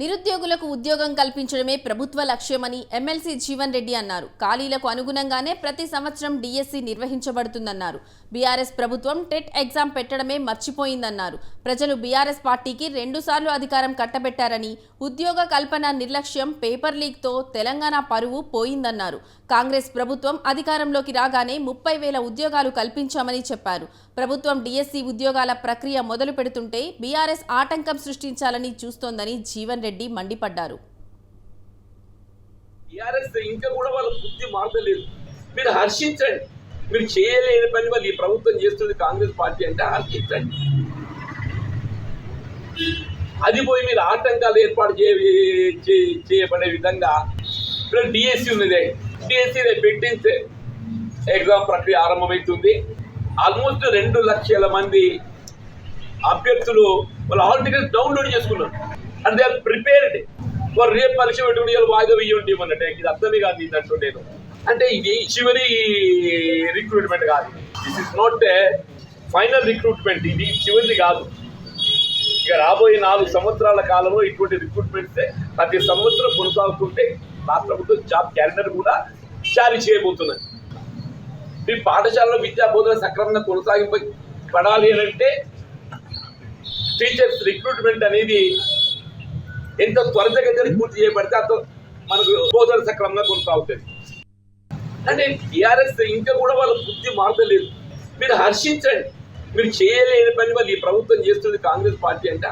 నిరుద్యోగులకు ఉద్యోగం కల్పించడమే ప్రభుత్వ లక్ష్యమని ఎమ్మెల్సీ జీవన్ రెడ్డి అన్నారు. ఖాళీలకు అనుగుణంగానే ప్రతి సంవత్సరం డిఎస్సి నిర్వహించబడుతుందన్నారు. బీఆర్ఎస్ ప్రభుత్వం టెట్ ఎగ్జామ్ పెట్టడమే మర్చిపోయిందన్నారు. ప్రజలు బీఆర్ఎస్ పార్టీకి రెండుసార్లు అధికారం కట్టబెట్టారని ఉద్యోగ కల్పన నిర్లక్ష్యం పేపర్ లీక్తో తెలంగాణ పరువు పోయిందన్నారు. కాంగ్రెస్ ప్రభుత్వం అధికారంలోకి రాగానే ముప్పై వేల ఉద్యోగాలు కల్పించామని చెప్పారు. ప్రభుత్వం డిఎస్సి ఉద్యోగాల ప్రక్రియ మొదలు పెడుతుంటే బీఆర్ఎస్ ఆటంకం సృష్టించాలని చూస్తోందని జీవన్ రెడ్డి మండిపడ్డారు. ఇంకా కూడా వాళ్ళ బుద్ధి మారలేదు మీరు హర్షించండి. మీరు చేయలేని పని వాళ్ళు ఈ ప్రభుత్వం చేస్తుంది కాంగ్రెస్ పార్టీ అంటే హర్షించండి. అది పోయి మీరు ఆటంకాలు ఏర్పాటు చేయబడే విధంగా ఇప్పుడు డిఎస్సి ఉన్నదే. డిఎస్సి రేపు పెట్టించే ఎగ్జామ్ ప్రక్రియ ఆరంభమవుతుంది ఆల్మోస్ట్ రెండు లక్షల మంది అభ్యర్థులు వాళ్ళు హాల్ టికెట్స్ డౌన్లోడ్ చేసుకున్నారు. అండ్ దే ఆర్ ప్రిపేర్డ్ వారు రేపు పరీక్ష పెట్టుకుని వాయిదా వేయండి అన్నట్టు ఇది అర్థమే కాదు ఇది అంటూ నేను. అంటే ఇది చివరి రిక్రూట్మెంట్ కాదు. This is not a final recruitment ఇది చివరిది కాదు. ఇక రాబోయే నాలుగు సంవత్సరాల కాలంలో ఇటువంటి రిక్రూట్మెంట్స్ ప్రతి సంవత్సరం కొనసాగుతుంటే రాష్ట్ర ప్రభుత్వం జాబ్ క్యాలెండర్ కూడా జారీ చేయబోతున్నది. మీ పాఠశాలలో విద్యా బోధన సక్రమంగా కొనసాగింప పడాలి అని అంటే టీచర్స్ రిక్రూట్మెంట్ అనేది ఎంత త్వరితగతిని పూర్తి చేయబడితే అంత మనకు బోధన సక్రమంగా కొనసాగుతుంది. అంటే టీఆర్ఎస్ ఇంకా కూడా వాళ్ళ బుద్ధి మారలేదు మీరు హర్షించండి. మీరు చేయలేని పని వాళ్ళు ఈ ప్రభుత్వం చేస్తుంది కాంగ్రెస్ పార్టీ అంటే.